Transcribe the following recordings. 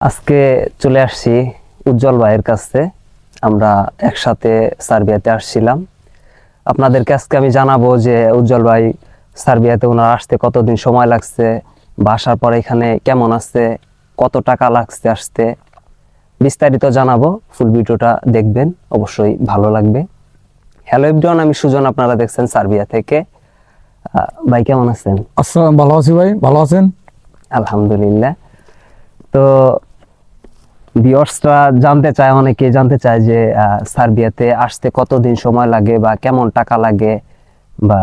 আজকে চলে আসছি উজ্জ্বল ভাইয়ের কাছে। আমরা একসাথে সার্বিয়াতে আসছিলাম। আপনাদেরকে আজকে আমি জানাব যে উজ্জ্বল ভাই সার্বিয়াতে ওনার আসতে কতদিন সময় লাগছে বা আসার পরে এখানে কেমন আছে কত টাকা লাগছে আসতে বিস্তারিত জানাব। ফুল ভিডিওটা দেখবেন অবশ্যই ভালো লাগবে। হ্যালো এভরিওয়ান আমি সুজন আপনারা দেখছেন সার্বিয়া থেকে। আহ, ভাই কেমন আছেন? আসসালাম ভালো আছি ভাই ভালো আছেন? আলহামদুলিল্লাহ। তো ভিউয়ার্সরা জানতে চায় অনেকে জানতে চায় যে সার্বিয়াতে আসতে কতদিন সময় লাগে বা কেমন টাকা লাগে বা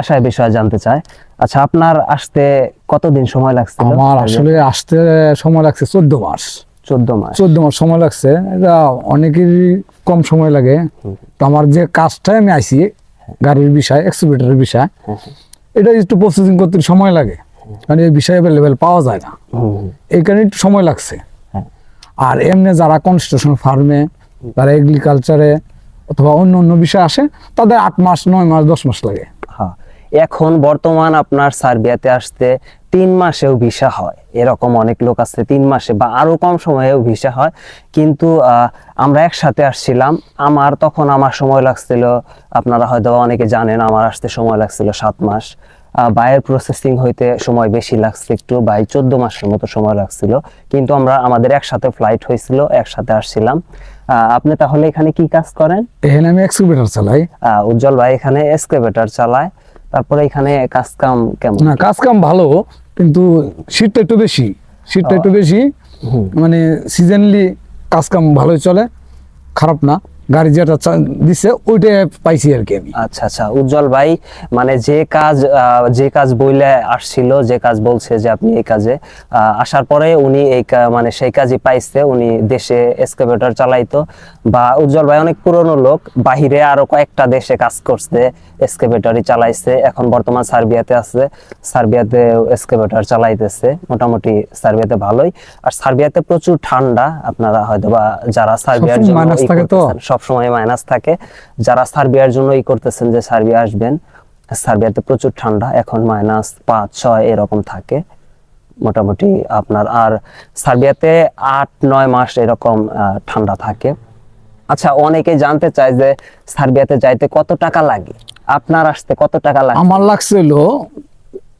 আশায় বিষয়ে জানতে চায়। আচ্ছা আপনার আসতে কতদিন সময় লাগছে? আমার আসলে আসতে সময় লাগছে চোদ্দ মাস। চোদ্দ মাস। চোদ্দ মাস সময় লাগছে। এটা অনেকেরই কম সময় লাগে। তো আমার যে কাজটাই আমি আইছি গাড়ির বিষয় এক্সিবিটারের বিষয় এটা একটু প্রসেসিং করতে সময় লাগে। কারণ এই বিষয় অ্যাভেলেবেল পাওয়া যায় না। এই কারণে একটু সময় লাগছে। আর এমনি যারা কনস্ট্রাকশন ফার্মে তারা এগ্রিকালচারে অথবা অন্য অন্য বিষয় আসে, তাদের আট মাস, নয় মাস, দশ মাস লাগে। হ্যাঁ এখন বর্তমান আপনার সার্বিয়াতে আসতে তিন মাসেও ভিসা হয়। এরকম অনেক লোক আছে তিন মাসে বা আরও কম সময়েও ভিসা হয়। কিন্তু আমরা একসাথে আসছিলাম। আমার তখন আমার সময় লাগছিল, আপনারা হয়তো অনেকে জানেন, আমার আসতে সময় লাগছিল সাত মাস। বাইরের প্রসেসিং হইতে সময় বেশি লাগছে একটু বাই চোদ্দ মাসের মতো সময় লাগছিল। কিন্তু আমরা আমাদের একসাথে ফ্লাইট হয়েছিল একসাথে আসছিলাম। আপনি তাহলে এখানে কি কাজ করেন? এখানে আমি এক্সিবিটার চালাই। উজ্জ্বল ভাই এখানে এক্সকেভেটর চালায়। তারপরে এখানে কাজ কাম কেমন? না কাজ কাম ভালো কিন্তু শীতটা একটু বেশি। শীতটা একটু বেশি মানে সিজনলি কাজ কাম ভালোই চলে খারাপ না। গাড়ি যেটা দিছে ওইটা পাইছি আর কি আমি। আচ্ছা আচ্ছা উজ্জ্বল ভাই মানে যে কাজ যে কাজ বইলে আসছিল যে কাজ বলছে যে আপনি এই কাজে আসার পরে উনি এই মানে সেই কাজই পাইছে উনি দেশে এক্সকেভেটর চালাইতো। বা উজ্জ্বল ভাই অনেক পুরনো লোক বাহিরে আরও কয়েকটা দেশে কাজ করছে এক্সকেভেটরই চালাইছে এখন বর্তমান সার্বিয়াতে আছে সার্বিয়াতে এক্সকেভেটর চালাইতেছে মোটামুটি সার্বিয়াতে ভালোই। আর সার্বিয়াতে প্রচুর ঠান্ডা আপনারা হয়তো বা যারা সার্বিয়ার জন্য minus ই থাকে। তো। করতেছেন, সব সময় মাইনাস থাকে যারা সার্বিয়ার জন্য ই করতেছেন যে সার্বিয়া আসবেন সার্বিয়াতে প্রচুর ঠান্ডা এখন মাইনাস পাঁচ ছয় এরকম থাকে। মোটামুটি আপনার আর সার্বিয়াতে আট নয় মাস এরকম ঠান্ডা থাকে। আচ্ছা অনেকে জানতে চায় যে সার্বিয়াতে যাইতে কত টাকা লাগে? আপনার আসতে কত টাকা লাগে? আমার লাগছে হলো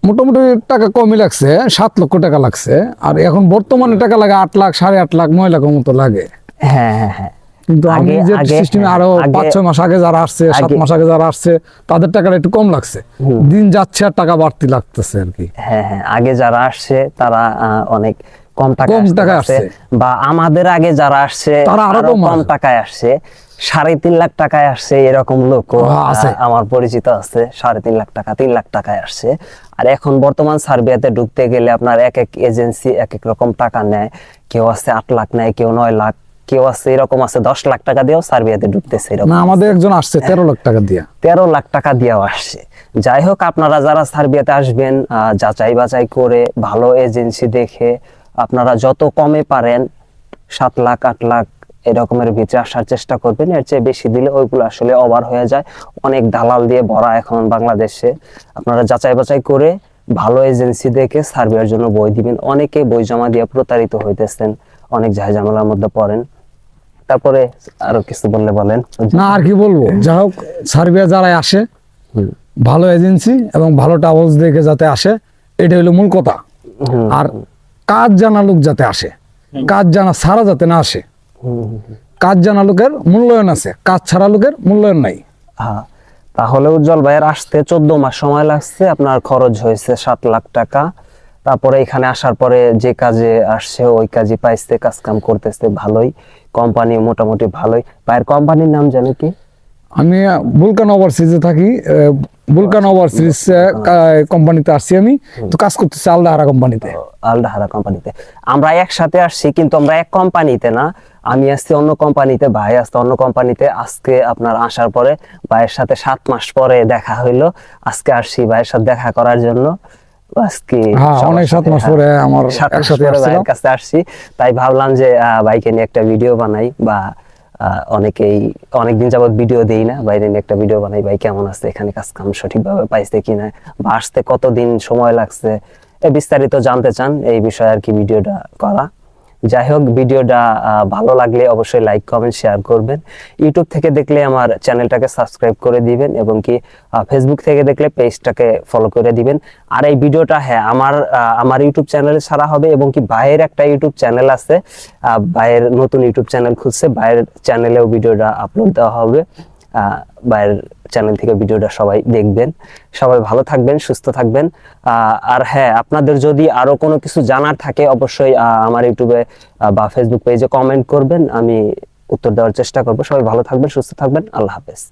মোটামুটি টাকা কমই লাগছে সাত লক্ষ টাকা লাগছে। আর এখন বর্তমানে টাকা লাগে আট লাখ সাড়ে আট লাখ নয় লাখের মতো লাগে। হ্যাঁ হ্যাঁ হ্যাঁ। কিন্তু আগে- যে সিস্টেমে আরও পাঁচ ছয় মাস আগে যারা আসছে সাত মাস আগে যারা আসছে তাদের টাকাটা একটু কম লাগছে। দিন যাচ্ছে আর টাকা বাড়তি লাগতেছে আর কি। হ্যাঁ হ্যাঁ। আগে যারা আসছে তারা অনেক কম টাকা কম আসছে। বা আমাদের আগে যারা আসছে তারা আরও কম টাকায় আসছে। সাড়ে তিন লাখ টাকায় আসছে এরকম লোক হ্যাঁ, আমার পরিচিত আছে। সাড়ে তিন লাখ টাকা তিন লাখ টাকায় আসছে। আর এখন বর্তমান সার্বিয়াতে ঢুকতে গেলে আপনার এক এক এজেন্সি এক এক রকম টাকা নেয়। কেউ আছে আট লাখ নেয় কেউ নয় লাখ। কেউ আছে এরকম আছে দশ লাখ টাকা দিয়েও সার্বিয়াতে ঢুকতেছে এরকম না আমাদের একজন আসছে তেরো লাখ টাকা দিয়ে। তেরো লাখ টাকা দিয়েও আসছে। যাই হোক আপনারা যারা সার্বিয়াতে আসবেন যাচাই বাছাই করে ভালো এজেন্সি দেখে আপনারা যত কমে পারেন সাত লাখ আট লাখ এরকমের ভিতরে আসার চেষ্টা করবেন। এর চেয়ে বেশি দিলে ওইগুলো আসলে ওভার হয়ে যায়। অনেক দালাল দিয়ে ভরা এখন বাংলাদেশে। আপনারা যাচাই বাছাই করে ভালো এজেন্সি দেখে সার্বিয়ার জন্য বই দিবেন। অনেকে বই জমা দিয়ে প্রতারিত হইতেছেন অনেক ঝামেলার মধ্যে পড়েন। তারপরে আরও কিছু বললে বলেন। না আর কি বলব? যাই হোক সার্বিয়া যারা আসে ভালো এজেন্সি এবং ভালো ট্রাভেলস দেখে যাতে আসে এটা হলো মূল কথা। আর কাজ জানা লোক যাতে আসে কাজ জানা ছাড়া যাতে না আসে কাজ জানা লোকের মূল্যায়ন আছে কাজ ছাড়া লোকের মূল্যায়ন নাই। হ্যাঁ তাহলে উজ্জ্বল ভাইয়ের আসতে চোদ্দ মাস সময় লাগছে আপনার খরচ হয়েছে সাত লাখ টাকা। তারপরে এখানে আসার পরে যে কাজে আসছে ওই কাজে পাইছে কাজ কাম করতেছে ভালোই। কোম্পানি মোটামুটি ভালোই। ভাইয়ের কোম্পানির নাম জানি কি? আমি বুলকান ওভারসিজে থাকি। বুলকান ওভারসিজ কোম্পানিতে আসছি আমি। তো কাজ করতেছি আলদাহারা কোম্পানিতে। আলডাহারা কোম্পানিতে। আমরা একসাথে আসছি কিন্তু আমরা এক কোম্পানিতে না। আমি আসছি অন্য কোম্পানিতে ভাই আসতে অন্য কোম্পানিতে। আজকে আপনার আসার পরে ভাইয়ের সাথে সাত মাস পরে দেখা হইল। আজকে আসছি ভাইয়ের সাথে দেখা করার জন্য। আজকে হ্যাঁ, অনেক সাত মাস হ্যাঁ, পরে আমার একসাথে ভাইয়ের কাছে আসছি। তাই ভাবলাম যে ভাইকে নিয়ে একটা ভিডিও বানাই বা আহ, অনেকেই অনেকদিন যাবত ভিডিও দেই না বাইরে নিয়ে একটা ভিডিও বানাই ভাই কেমন আছে এখানে কাজ কাম সঠিকভাবে পাইছে কিনা বা আসতে কতদিন সময় লাগছে এ বিস্তারিত জানতে চান এই বিষয়ে আর কি ভিডিওটা করা। যাই হোক, ভিডিওটা ভালো লাগলে অবশ্যই লাইক কমেন্ট শেয়ার করবেন। ইউটিউব থেকে দেখলে আমার চ্যানেলটাকে সাবস্ক্রাইব করে দিবেন এবং কি ফেসবুক থেকে দেখলে পেজটাকে ফলো করে দিবেন। আর এই ভিডিওটা হ্যাঁ আমার আমার ইউটিউব চ্যানেলে ছাড়া হবে এবং কি ভাইয়ের একটা ইউটিউব চ্যানেল আছে ভাইয়ের নতুন ইউটিউব চ্যানেল খুলছে, ভাইয়ের চ্যানেলেও ভিডিওটা আপলোড দেওয়া হবে। ভাইয়ের চ্যানেল থেকে ভিডিওটা সবাই দেখবেন। সবাই ভালো থাকবেন, সুস্থ থাকবেন। আর হ্যাঁ আপনাদের যদি আরও কোনো কিছু জানার থাকে, অবশ্যই আমার ইউটিউবে বা ফেসবুক পেজে কমেন্ট করবেন। আমি উত্তর দেওয়ার চেষ্টা করব। সবাই ভালো থাকবেন, সুস্থ থাকবেন। আল্লাহ হাফেজ।